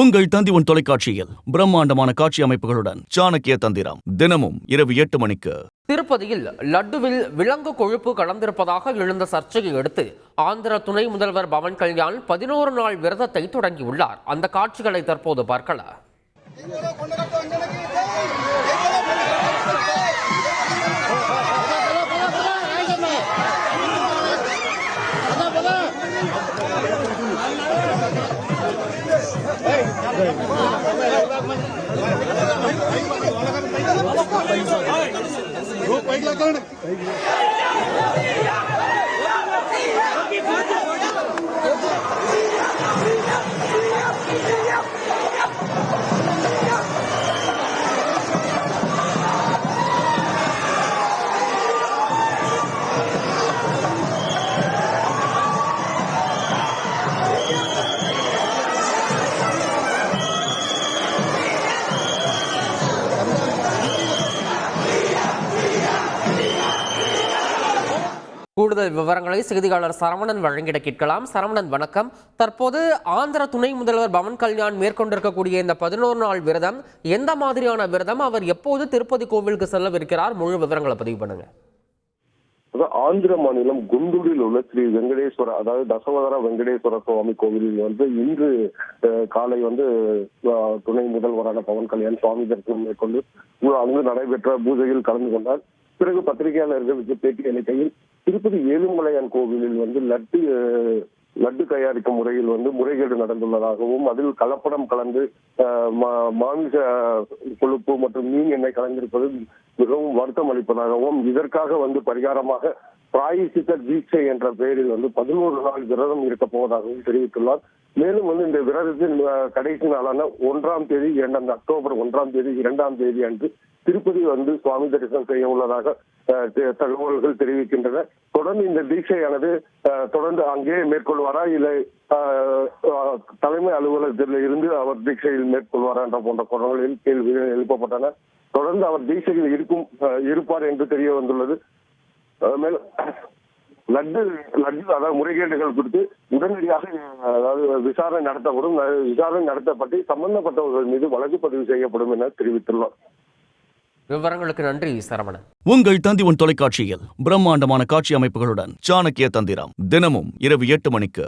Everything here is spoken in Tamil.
உங்கள் தந்தி உன் தொலைக்காட்சியில் பிரம்மாண்டமான காட்சி அமைப்புகளுடன் சாணக்கிய தந்திரம் தினமும் இரவு எட்டு மணிக்கு. திருப்பதியில் லட்டுவில் விலங்கு கொழுப்பு கலந்திருப்பதாக எழுந்த சர்ச்சையை அடுத்து ஆந்திர துணை முதல்வர் பவன் கல்யாண் பதினோரு நாள் விரதத்தை தொடங்கியுள்ளார். அந்த காட்சிகளை தற்போது பார்க்கலாம். పైకి లాగా கூடுதல் விவரங்களை செய்தியாளர் சரவணன் வழங்கிட கேட்கலாம். சரவணன் வணக்கம். தற்போது ஆந்திர துணை முதல்வர் பவன் கல்யாண் மேற்கொண்டிருக்கக்கூடிய இந்த பதினோரு நாள் விரதம் எந்த மாதிரியான விரதம்? அவர் எப்போது திருப்பதி கோவிலுக்கு செல்லவிருக்கிறார்? முழு விவரங்களை பதிவு பண்ணுங்க. ஆந்திர மாநிலம் குண்டூரில் உள்ள ஸ்ரீ வெங்கடேஸ்வர அதாவது தசவதர வெங்கடேஸ்வர சுவாமி கோவிலில் வந்து இன்று அஹ், காலை வந்து துணை முதல்வரான பவன் கல்யாண் சுவாமி தரிசனம் மேற்கொண்டு அங்கு நடைபெற்ற பூஜையில் கலந்து கொண்டார். பிறகு பத்திரிகையாளர்களுக்கு பேட்டி அளிக்கையில் திருப்பதி ஏழுமலையான் கோவிலில் வந்து லட்டு லட்டு தயாரிக்கும் முறையில் வந்து முறைகேடு நடந்துள்ளதாகவும் அதில் கலப்படம் கலந்து மாமிச கொழுப்பு மற்றும் மீன் எண்ணெய் கலந்திருப்பது மிகவும் வருத்தம் அளிப்பதாகவும் இதற்காக வந்து பரிகாரமாக பிராயசித்த தீட்சை என்ற பெயரில் வந்து பதினோரு நாள் விரதம் இருக்க போவதாகவும் தெரிவித்துள்ளார். மேலும் வந்து இந்த விரதத்தின் கடைசி நாளான ஒன்றாம் தேதி இரண்டாம் அக்டோபர் ஒன்றாம் தேதி இரண்டாம் தேதி அன்று திருப்பதி வந்து சுவாமி தரிசனம் செய்ய உள்ளதாக தகவல்கள் தெரிவிக்கின்றன. தொடர்ந்து இந்த தீட்சையானது தொடர்ந்து அங்கே மேற்கொள்வாரா? இல்லை தலைமை அலுவலகத்தில் இருந்து அவர் தீட்சையில் மேற்கொள்வாரா என்ற போன்ற குரல்களில் கேள்விகள் எழுப்பப்பட்டன. தொடர்ந்து அவர் தீட்சையில் இருக்கும் அஹ், இருப்பார் என்று தெரிய வந்துள்ளது. மேலும் லட்டு லட்டு அதாவது முறைகேடுகள் குறித்து உடனடியாக அதாவது விசாரணை நடத்தப்படும். விசாரணை நடத்தப்பட்டு சம்பந்தப்பட்டவர்கள் மீது வழக்கு பதிவு செய்யப்படும் என தெரிவித்துள்ளார் விவரங்களுக்கு நன்றி சரவணன். உங்கள் தந்திவன் தொலைக்காட்சியில் பிரம்மாண்டமான காட்சி அமைப்புகளுடன் சாணக்கிய தந்திரம் தினமும் இரவு எட்டு மணிக்கு